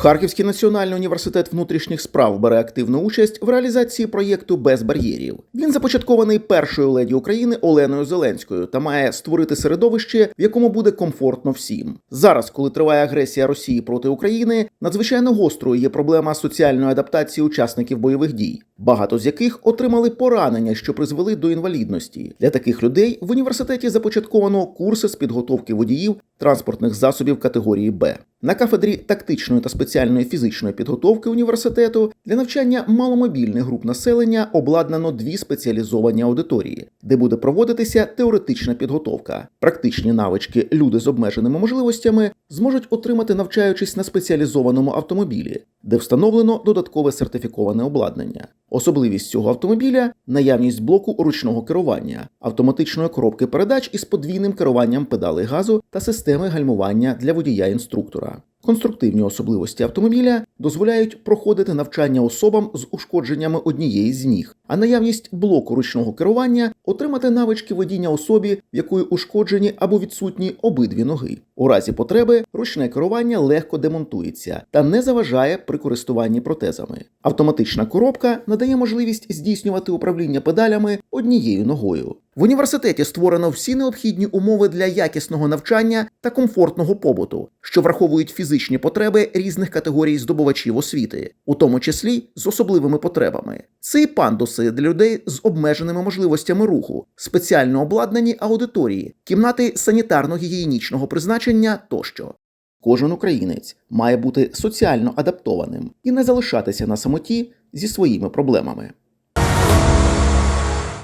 Харківський національний університет внутрішніх справ бере активну участь в реалізації проєкту без бар'єрів. Він започаткований першою леді України Оленою Зеленською та має створити середовище, в якому буде комфортно всім. Зараз, коли триває агресія Росії проти України, надзвичайно гострою є проблема соціальної адаптації учасників бойових дій, багато з яких отримали поранення, що призвели до інвалідності. Для таких людей в університеті започатковано курси з підготовки водіїв транспортних засобів категорії Б. На кафедрі тактичної та спеціальної фізичної підготовки університету для навчання маломобільних груп населення обладнано дві спеціалізовані аудиторії, де буде проводитися теоретична підготовка. Практичні навички люди з обмеженими можливостями зможуть отримати, навчаючись на спеціалізованому автомобілі, де встановлено додаткове сертифіковане обладнання. Особливість цього автомобіля наявність блоку ручного керування, автоматичної коробки передач із подвійним керуванням педалей газу та системи гальмування для водія-інструктора. Конструктивні особливості автомобіля дозволяють проходити навчання особам з ушкодженнями однієї з ніг, а наявність блоку ручного керування отримати навички водіння особі, в якої ушкоджені або відсутні обидві ноги. У разі потреби ручне керування легко демонтується та не заважає при користуванні протезами. Автоматична коробка надає можливість здійснювати управління педалями однією ногою. В університеті створено всі необхідні умови для якісного навчання та комфортного побуту, що враховують фізичні потреби різних категорій здобувачів освіти, у тому числі з особливими потребами. Це і пандуси для людей з обмеженими можливостями руху, спеціально обладнані аудиторії, кімнати санітарно-гігієнічного призначення тощо. Кожен українець має бути соціально адаптованим і не залишатися на самоті зі своїми проблемами.